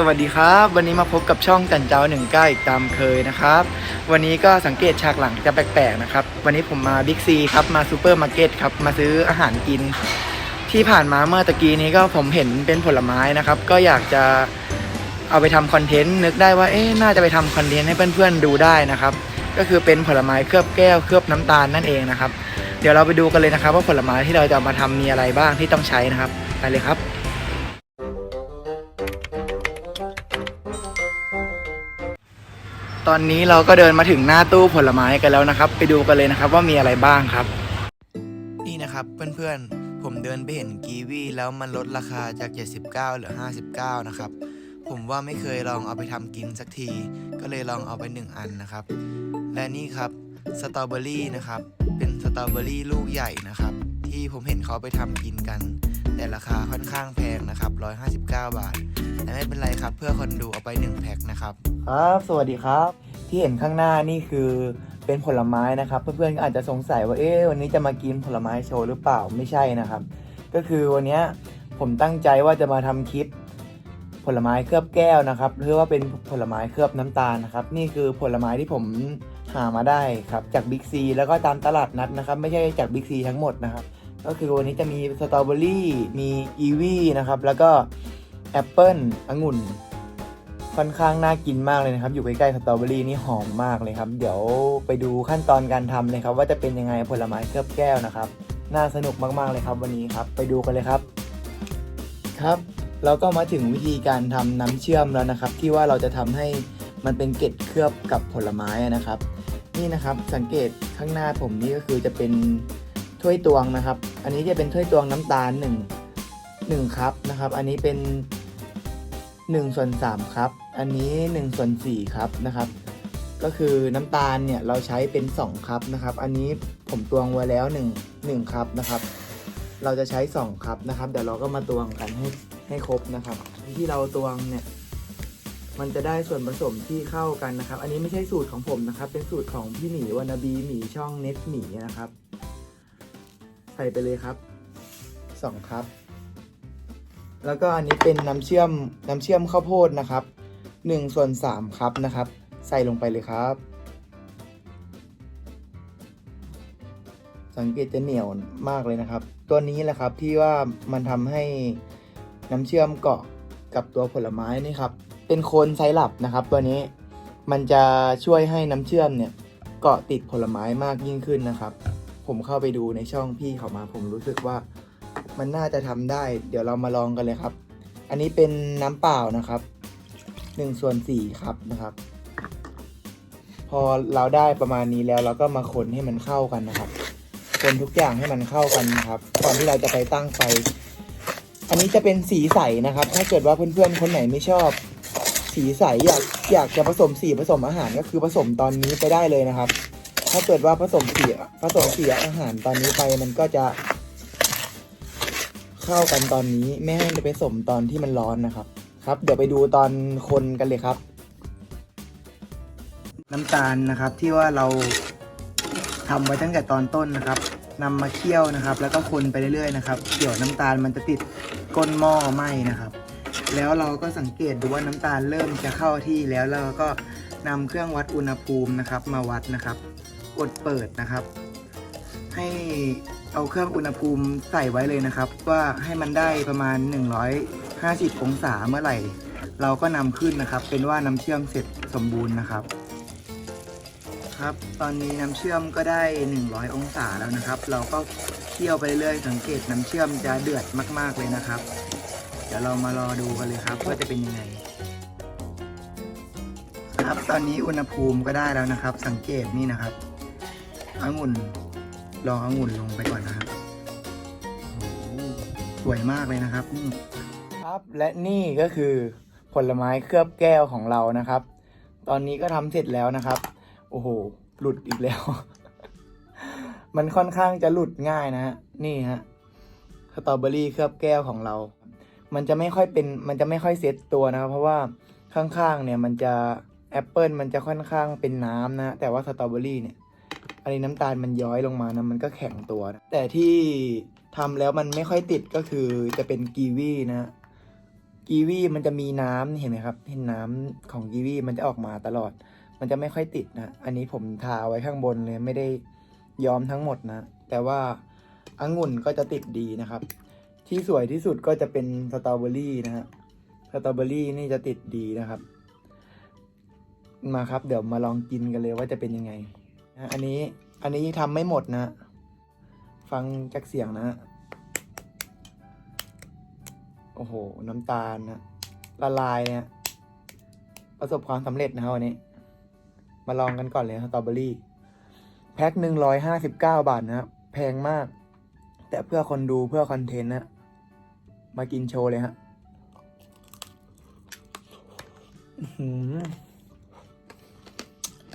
สวัสดีครับ วันนี้มาพบกับช่องจันเจ้าหนึ่งเก้าอีกตามเคยนะครับ วันนี้ก็สังเกตฉากหลังจะแปลกๆนะครับ วันนี้ผมมาบิ๊กซีครับมาซูเปอร์มาร์เก็ตครับมาซื้ออาหารกิน ที่ผ่านมาเมื่อตะกี้นี้ก็ผมเห็นเป็นผลไม้นะครับ ก็อยากจะเอาไปทำคอนเทนต์นึกได้ว่าเอ๊ะน่าจะไปทำคอนเทนต์ให้เพื่อนๆดูได้นะครับ ก็คือเป็นผลไม้เคลือบแก้วเคลือบน้ำตาลนั่นเองนะครับ เดี๋ยวเราไปดูกันเลยนะครับ ว่าผลไม้ที่เราจะมาทำมีอะไรบ้างที่ต้องใช้นะครับไปเลยครับ ตอนนี้เราก็เดินมาถึงหน้าตู้ผลไม้กันแล้วนะครับ ไปดูกันเลยนะครับว่ามีอะไรบ้างครับ นี่นะครับเพื่อนๆ ผมเดินไปเห็นกีวีแล้วมันลดราคาจาก 79เหลือ 59 นะครับ ผมว่าไม่เคยลองเอาไปทำกินสักที ก็เลยลองเอาไป 1 อันนะครับ และนี่ครับสตรอเบอรี่นะครับ เป็นสตรอเบอรี่ลูกใหญ่นะครับ ที่ผมเห็นเขาไปทำกินกัน แต่ราคาค่อนข้างแพงนะครับ 159 บาท แต่ไม่เป็นไรครับ เพื่อคนดูเอาไป1แพ็คนะครับ ครับ สวัสดีครับ ที่เห็นข้างหน้านี่คือเป็นผลไม้นะครับ เพื่อนๆก็อาจจะสงสัยว่าเอ๊ะวันนี้จะมากินผลไม้โชว์หรือเปล่าไม่ใช่นะครับ ก็คือวันนี้ผมตั้งใจว่าจะมาทำคลิปผลไม้เคลือบแก้วนะครับหรือว่าเป็นผลไม้เคลือบน้ำตาลนะครับ นี่คือผลไม้ที่ผมหามาได้ครับจากบิ๊กซีแล้วก็ตามตลาดนัดนะครับ ไม่ใช่จากบิ๊กซีทั้งหมดนะครับ ก็คือวันนี้จะมีสตรอเบอรี่มีกีวีนะครับ แล้วก็ ปเปิ้ลองุ่น ค่อนข้างน่ากินมากเลยนะครับ อยู่ใกล้ๆสตรอเบอรี่นี่หอมมากเลยครับ เดี๋ยวไปดูขั้นตอนการทำเลยครับ ว่าจะเป็นยังไงผลไม้เคลือบแก้วนะครับ น่าสนุกมากๆเลยครับวันนี้ครับ ไปดูกันเลยครับ ครับเราก็มาถึงวิธีการทำน้ำเชื่อมแล้วนะครับ ที่ว่าเราจะทำให้มันเป็นเกล็ดเคลือบกับผลไม้นะครับ นี่นะครับสังเกตข้างหน้าผมนี่ก็คือจะเป็นถ้วยตวงนะครับ อันนี้จะเป็นถ้วยตวงน้ำตาล1 1ครับนะครับ อันนี้เป็น 1ส่วน3ครับ อันนี้1ส่วน4ครับนะครับ ก็คือน้ำตาลเนี่ยเราใช้เป็น 2 ครับนะครับ อันนี้ผมตวงไว้แล้ว 1 1ครับนะครับ เราจะใช้ 2 ครับนะครับ เดี๋ยวเราก็มาตวงกันให้ให้ครบนะครับ ที่เราตวงเนี่ยมันจะได้ส่วนผสมที่เข้ากันนะครับ อันนี้ไม่ใช่สูตรของผมนะครับ เป็นสูตรของพี่หมีวานาบีหมีช่องเน็ตหมีนะครับ ใส่ไปเลยครับ 2 ครับ แล้วก็อันนี้เป็นน้ำเชื่อมน้ำเชื่อมข้าวโพดนะครับ1ส่วน3ครับนะครับ ใส่ลงไปเลยครับ สังเกตจะเหนียวมากเลยนะครับ ตัวนี้แหละครับที่ว่ามันทำให้น้ำเชื่อมเกาะกับตัวผลไม้นี่ครับ เป็นโคนไซรัปนะครับ ตัวนี้มันจะช่วยให้น้ำเชื่อมเนี่ยเกาะติดผลไม้มากยิ่งขึ้นนะครับ ผมเข้าไปดูในช่องพี่เขามาผมรู้สึกว่า มันน่าจะทำได้ เดี๋ยวเรามาลองกันเลยครับ อันนี้เป็นน้ำเปล่านะครับ1ส่วน4ครับนะครับ พอเราได้ประมาณนี้แล้วเราก็มาคนให้มันเข้ากันนะครับ คนทุกอย่างให้มันเข้ากันนะครับ ก่อนที่เราจะไปตั้งไฟ อันนี้จะเป็นสีใสนะครับ ถ้าเกิดว่าเพื่อนๆคนไหนไม่ชอบ สีใสอยากอยากจะผสมสีผสมอาหารก็คือผสมตอนนี้ไปได้เลยนะครับ ถ้าเกิดว่าผสมสีผสมสีอาหารตอนนี้ไปมันก็จะ เข้ากันตอนนี้ไม่ให้ไปผสมตอนที่มันร้อนนะครับ ครับ เดี๋ยวไปดูตอนคนกันเลยครับ น้ำตาลนะครับที่ว่าเราทำไว้ตั้งแต่ตอนต้นนะครับนำมาเคี่ยวนะครับ แล้วก็คนไปเรื่อยๆนะครับเดี๋ยวน้ำตาลมันจะติดก้นหม้อไหมนะครับ แล้วเราก็สังเกตดูว่าน้ำตาลเริ่มจะเข้าที่แล้วเราก็นำเครื่องวัดอุณหภูมินะครับ มาวัดนะครับ กดเปิดนะครับ ให้ เอาเครื่องอุณหภูมิใส่ไว้เลยนะครับ ว่าให้มันได้ประมาณ 150 องศาเมื่อไหร่ เราก็นำขึ้นนะครับ เป็นว่าน้ำเชื่อมเสร็จสมบูรณ์นะครับ ครับ ตอนนี้น้ำเชื่อมก็ได้ 100 องศาแล้วนะครับ เราก็เคี่ยวไปเรื่อยสังเกตน้ำเชื่อมจะเดือดมาก ๆเลยนะครับ เดี๋ยวเรามารอดูกันเลยครับว่าจะเป็นยังไงครับตอนนี้อุณหภูมิก็ได้แล้วนะครับ สังเกตนี่นะครับองุ่น ลององุ่นลงไปก่อนนะครับสวยมากเลยนะครับ ครับและนี่ก็คือผลไม้เคลือบแก้วของเรานะครับ ตอนนี้ก็ทำเสร็จแล้วนะครับ โอ้โห หลุดอีกแล้ว มันค่อนข้างจะหลุดง่ายนะฮะนี่ฮะสตรอเบอรี่เคลือบแก้วของเรา มันจะไม่ค่อยเป็นมันจะไม่ค่อยเซตตัวนะครับ เพราะว่าข้างๆเนี่ยมันจะแอปเปิลมันจะค่อนข้างเป็นน้ำนะ แต่ว่าสตรอเบอรี่เนี่ย นนี้น้ำตาลมันย้อยลงมานะมันก็แข็งตัว แต่ที่ทำแล้วมันไม่ค่อยติดก็คือจะเป็นกีวีนะกีวีมันจะมีน้ำเห็นไหมครับ เห็นน้ำของกีวีมันจะออกมาตลอด มันจะไม่ค่อยติดนะอันนี้ผมทาไว้ข้างบนเลยไม่ได้ย้อมทั้งหมดนะ แต่ว่าองุ่นก็จะติดดีนะครับ ที่สวยที่สุดก็จะเป็นสตรอเบอรี่นะฮะสตรอเบอรี่นี่จะติดดีนะครับ มาครับ เดี๋ยวมาลองกินกันเลยว่าจะเป็นยังไง นะอันนี้อันนี้ทำไม่หมดนะ ฟังจากเสียงนะ โอ้โห น้ำตาลนะละลายเนี่ย ประสบความสำเร็จนะครับวันนี้ มาลองกันก่อนเลยสตรอเบอรี่ แพ็คหนึ่งร้อยห้าสิบเก้าบาทนะแพงมาก แต่เพื่อคนดูเพื่อคอนเทนต์นะ มากินโชว์เลยฮะหือ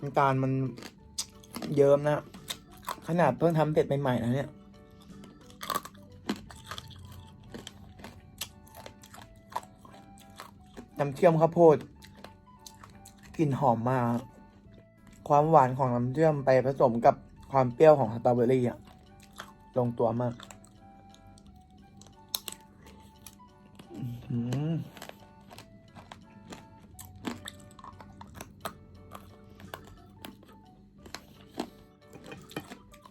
น้ำตาลมัน เยิ้มนะ ขนาดเพิ่งทำเสร็จใหม่ๆนะเนี่ย น้ำเชื่อมข้าวโพดกลิ่นหอมมาก ความหวานของน้ำเชื่อมไปผสมกับความเปรี้ยวของสตรอเบอรี่อะลงตัวมาก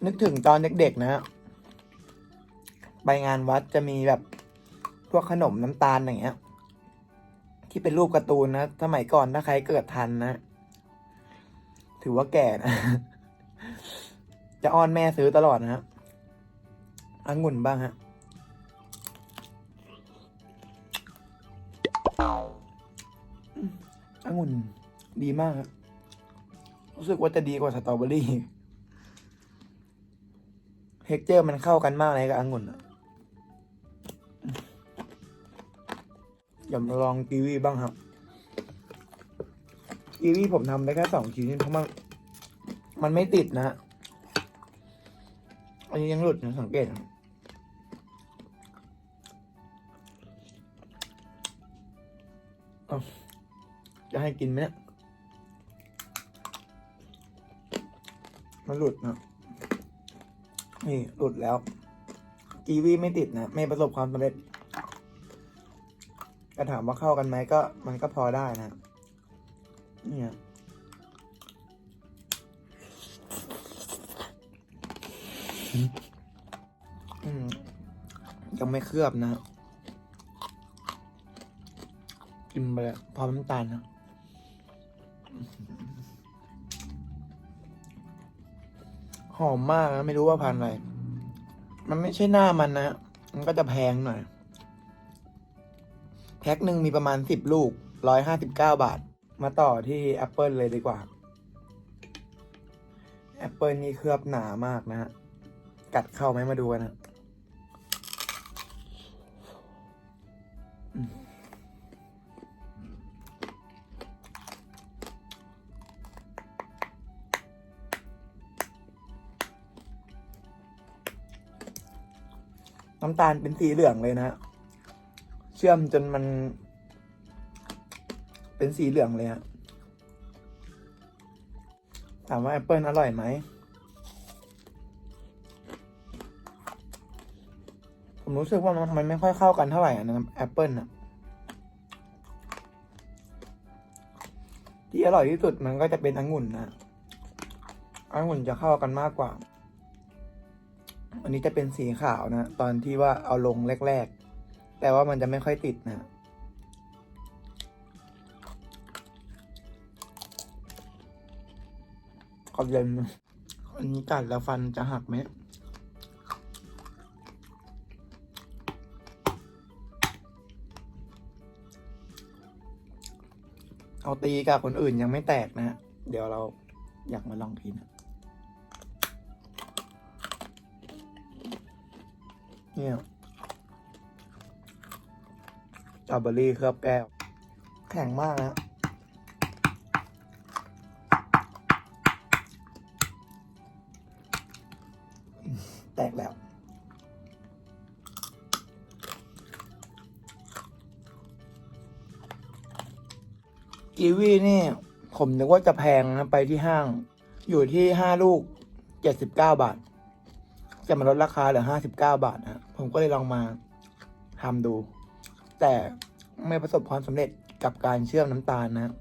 นึกถึงตอนเด็กๆนะฮะไปงานวัดจะมีแบบพวกขนมน้ำตาลอย่างเงี้ย ที่เป็นรูปการ์ตูนนะ สมัยก่อนถ้าใครเกิดทันนะ ถือว่าแก่นะ จะอ้อนแม่ซื้อตลอดนะฮะองุ่นบ้างฮะองุ่นดีมากครับรู้สึกว่าจะดีกว่าสตรอเบอรี่ เทคเจอร์มันเข้ากันมากเลยกับองุ่นอย่ามาลองกีวีบ้างครับกีวีผมทำได้แค่สองชิ้นเพราะมันมันไม่ติดนะอันนี้ยังหลุดนะสังเกตจะให้กินไหมมันหลุดนะ นี่หลุดแล้ว กีวีไม่ติดนะ ไม่ประสบความสำเร็จก็ถามว่าเข้ากันไหมก็มันก็พอได้นะเนี่ยอืมยังไม่เคลือบนะ กินไปแล้วพร้อมน้ำตาลนะ อมมากนะไม่รู้ว่าพันอะไร มันไม่ใช่หน้ามันนะ มันก็จะแพงหน่อย แพ็คหนึ่งมีประมาณสิบลูกร้อยห้าสิบเก้าบาท มาต่อที่ Apple เลยดีกว่า Apple นี่เคลือบหนามากนะฮะ กัดเข้าไหมมาดูกันนะ น้ำตาลเป็นสีเหลืองเลยนะเชื่อมจนมัน เป็นสีเหลืองเลยฮะถามว่าแอปเปิลอร่อยไหมผมรู้สึกว่ามันมันไม่ค่อยเข้ากันเท่าไหร่อะนะแอปเปิลอะที่อร่อยที่สุดมันก็จะเป็นองุ่นนะองุ่นจะเข้ากันมากกว่า อันนี้จะเป็นสีขาวนะ ตอนที่ว่าเอาลงแรก ๆ แต่ว่ามันจะไม่ค่อยติดนะขอบเย็นอันนี้กัดแล้วฟันจะหักไหมเอาตีกับคนอื่นยังไม่แตกนะ เดี๋ยวเราอยากมาลองกินอะ เนี่ยสตรอเบอรี่เคลือบแก้ว แข็งมากนะแตกแล้ว กีวีนี่ ผมนึกว่าจะแพงนะ ไปที่ห้าง อยู่ที่ห้าลูกเจ็ดสิบเก้าบาท จะมาลดราคาเหลือห้าสิบเก้าบาทนะผมก็เลยลองมาทำดู แต่ไม่ประสบความสำเร็จกับการเชื่อมน้ำตาลนะ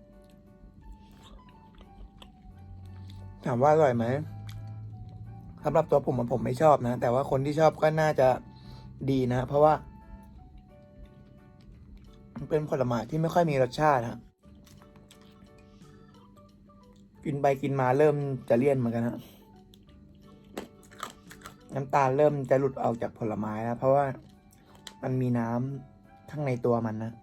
ถามว่าอร่อยไหมสำหรับตัวผมอะผมไม่ชอบนะ แต่ว่าคนที่ชอบก็น่าจะดีนะ เพราะว่าเป็นผลไม้ที่ไม่ค่อยมีรสชาติฮะกินไปกินมาเริ่มจะเลี่ยนเหมือนกันฮะ น้ำตาลเริ่มจะหลุดออกจากผลไม้แล้วเพราะว่ามันมีน้ำข้างในตัวมันนะ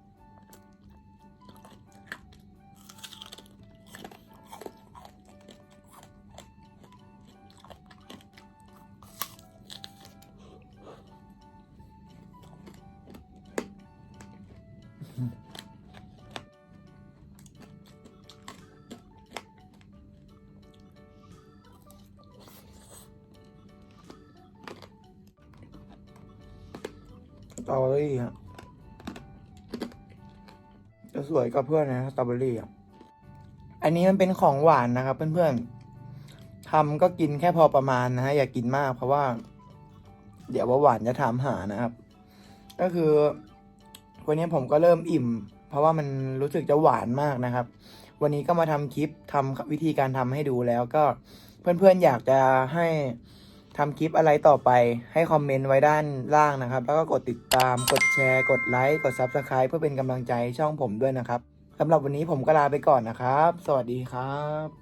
ตรอเบอรี่ฮะจะสวยกับเพื่อนนะสตรอเบอรี่อะอันนี้มันเป็นของหวานนะครับ เพื่อนๆทำก็กินแค่พอประมาณนะฮะอย่ากินมากเพราะว่า เดี๋ยวว่าหวานจะถามหานะครับ ก็คือวันนี้ผมก็เริ่มอิ่ม เพราะว่ามันรู้สึกจะหวานมากนะครับ วันนี้ก็มาทำคลิปทำวิธีการทำให้ดูแล้วก็เพื่อนๆอยากจะให้ ทำคลิปอะไรต่อไปให้คอมเมนต์ไว้ด้านล่างนะครับ แล้วก็กดติดตาม กดแชร์ กดไลค์ กด Subscribe เพื่อเป็นกำลังใจช่องผมด้วยนะครับสำหรับวันนี้ผมก็ลาไปก่อนนะครับ สวัสดีครับ